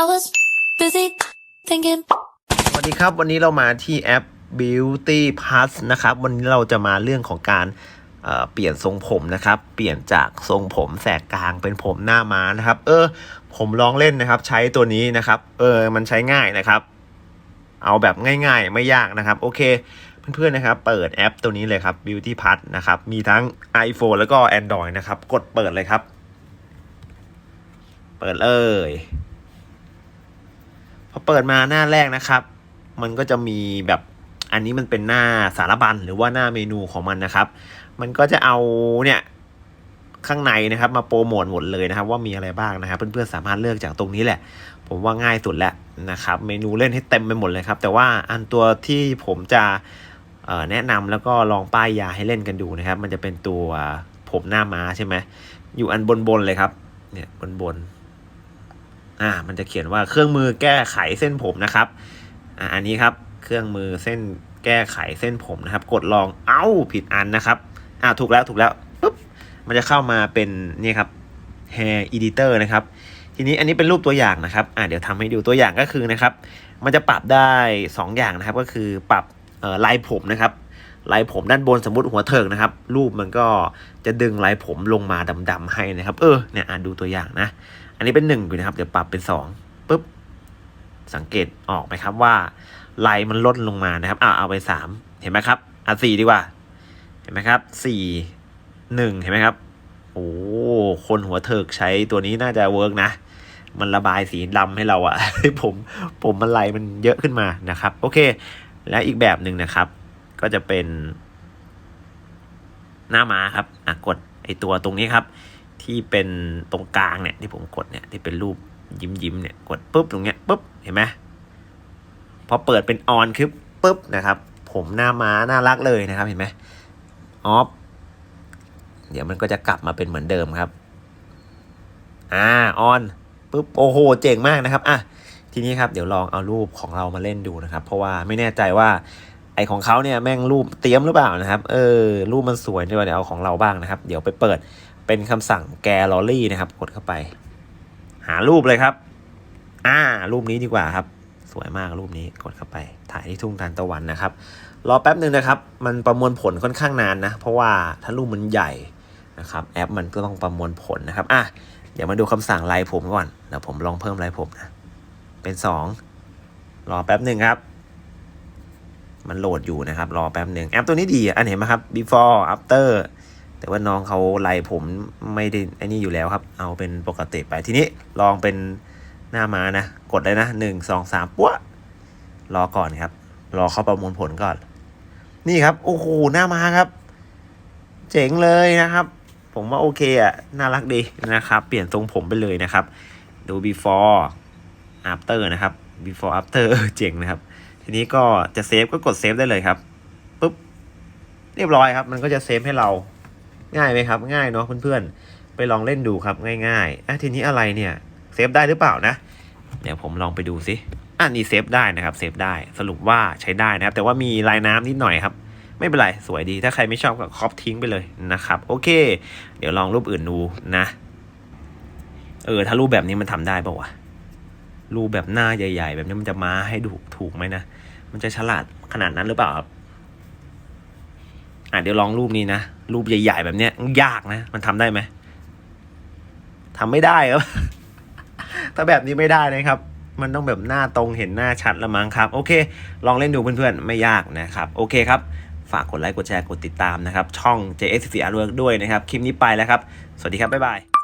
I was busy thinking. สวัสดีครับ วันนี้เรามาที่แอป Beauty Plus นะครับ วันนี้เราจะมาเรื่องของการเอ่อเปลี่ยนทรงผมนะครับ เปลี่ยนจากทรงผมแสกกลางเป็นผมหน้าม้านะครับ เออ ผมลองเล่นนะครับ ใช้ตัวนี้นะครับ เออ มันใช้ง่ายนะครับ เอาแบบง่ายๆ ไม่ยากนะครับ โอเค เพื่อนๆนะครับ เปิดแอปตัวนี้เลยครับ Beauty Plus นะครับ มีทั้ง iPhone แล้วก็ Android นะครับ กดเปิดเลยครับ เปิดเลย พอเปิดมาหน้าแรกนะครับ มันก็จะมีแบบอันนี้มันเป็นหน้าสารบัญหรือว่าหน้าเมนูของมันนะครับ มันก็จะเอาเนี่ยข้างในนะครับมาโปรโมทหมดเลยนะครับ ว่ามีอะไรบ้างนะครับ เพื่อนๆสามารถเลือกจากตรงนี้แหละ ผมว่าง่ายสุดแล้วนะครับ เมนูเล่นให้เต็มไปหมดเลยครับ แต่ว่าอันตัวที่ผมจะแนะนำแล้วก็ลองป้ายยาให้เล่นกันดูนะครับ มันจะเป็นตัวผมหน้าม้าใช่ไหมอยู่อันบนๆเลยครับ เนี่ยบนๆ อ่า มันจะเขียนว่าเครื่องมือแก้ไขเส้นผมนะครับ อ่า อันนี้ครับ เครื่องมือเส้นแก้ไขเส้นผมนะครับ กดลอง เอ้า ผิดอันนะครับ อ่า ถูกแล้ว ถูกแล้วปุ๊บ มันจะเข้ามาเป็นนี่ครับ hair editor นะครับ ทีนี้อันนี้เป็นรูปตัวอย่างนะครับ อ่า เดี๋ยวทำให้ดูตัวอย่างก็คือนะครับ มันจะปรับได้ 2 อย่างนะครับ ก็คือปรับลายผมนะครับลายผมด้านบนสมมติหัวเถิกนะครับ รูปมันก็จะดึงลายผมลงมาดำๆให้นะครับ เออเนี่ยอ่านดูตัวอย่างนะ อันนี้เป็นหนึ่งอยู่นะครับ เดี๋ยวปรับเป็นสองปุ๊บ สังเกตออกไหมครับว่าลายมันลดลงมานะครับอ่าเอาไปสามเห็นไหมครับ อะสี่ดีกว่า เห็นไหมครับสี่หนึ่งเห็นไหมครับ โอ้คนหัวเถิกใช้ตัวนี้น่าจะเวิร์กนะ มันระบายสีดำให้เราอะผมผมมันลายมันเยอะขึ้นมานะครับ โอเค และอีกแบบหนึ่งนะครับ ก็จะเป็นหน้าม้าครับอะกดไอตัวตรงนี้ครับ ที่เป็นตรงกลางเนี่ยที่ผมกดเนี่ยที่เป็นรูปยิ้มยิ้มเนี่ยกดปุ๊บตรงเนี้ยปุ๊บเห็นไหมพอเปิดเป็นออนคือปุ๊บนะครับ ผมหน้าม้าน่ารักเลยนะครับเห็นไหมออฟเดี๋ยวมันก็จะกลับมาเป็นเหมือนเดิมครับ อ่าออนปุ๊บโอ้โหเจ๋งมากนะครับอะทีนี้ครับเดี๋ยวลองเอารูปของเรามาเล่นดูนะครับ เพราะว่าไม่แน่ใจว่า อของเขาเนี่ยแม่งรูปเตรียมหรือเปล่านะครับ เออรูปมันสวยด้วยเดี๋ยวเอาของเราบ้างนะครับ เดี๋ยวไปเปิดเป็นคำสั่งแกลลอรี่นะครับ กดเข้าไป หารูปเลยครับ อ่า รูปนี้ดีกว่าครับ สวยมากรูปนี้กดเข้าไป ถ่ายที่ทุ่งทานตะวันนะครับ รอแป๊บหนึ่งนะครับ มันประมวลผลค่อนข้างนานนะ เพราะว่าถ้ารูปมันใหญ่นะครับ แอปมันก็ต้องประมวลผลนะครับ อะเดี๋ยวมาดูคำสั่งลายผมก่อนเดี๋ยวผมลองเพิ่มลายผมนะ เป็นสองรอแป๊บหนึ่งครับ มันโหลดอยู่นะครับ รอแป๊บหนึ่งแอปตัวนี้ดีอะอันเห็นไหมครับ before after แต่ว่าน้องเขาไล่ผมไม่ได้อ้นี่อยู่แล้วครับ เอาเป็นปกติไปทีนี้ลองเป็นหน้ามานะ กดเลยนะหนึ่งสองสามปั๊วรอก่อนครับ รอเขาประมวลผลก่อน นี่ครับ โอ้โหหน้ามาครับ เจ๋งเลยนะครับ ผมว่าโอเคอะน่ารักดีนะครับ เปลี่ยนทรงผมไปเลยนะครับ ดู before after นะครับ before after เจ๋งนะครับ ทีนี้ก็จะเซฟก็กดเซฟได้เลยครับปุ๊บเรียบร้อยครับ มันก็จะเซฟให้เราง่ายไหมครับ ง่ายเนาะเพื่อนๆไปลองเล่นดูครับง่ายๆอะทีนี้อะไรเนี่ยเซฟได้หรือเปล่านะเดี๋ยวผมลองไปดูสิอะนี่เซฟได้นะครับเซฟได้สรุปว่าใช้ได้นะครับ แต่ว่ามีลายน้ำนิดหน่อยครับ ไม่เป็นไรสวยดีถ้าใครไม่ชอบก็ครอปทิ้งไปเลยนะครับ โอเค เดี๋ยวลองรูปอื่นดูนะ เออถ้ารูปแบบนี้มันทำได้ป่าวะ รูปแบบหน้าใหญ่ ๆ แบบนี้มันจะมาให้ถูกถูกไหมนะ มันจะฉลาดขนาดนั้นหรือเปล่าครับอะเดี๋ยวลองรูปนี้นะ รูปใหญ่ ๆ แบบเนี้ยยากนะ มันทำได้ไหมทำไม่ได้ครับ ถ้าแบบนี้ไม่ได้นะครับ มันต้องแบบหน้าตรงเห็นหน้าชัดละมั้งครับ โอเค ลองเล่นดูเพื่อนๆ ไม่ยากนะครับ โอเคครับ ฝากกดไลค์ กดแชร์ กดติดตามนะครับ ช่อง JS4 Artwork ด้วยนะครับ คลิปนี้ไปแล้วครับ สวัสดีครับ บ๊ายบาย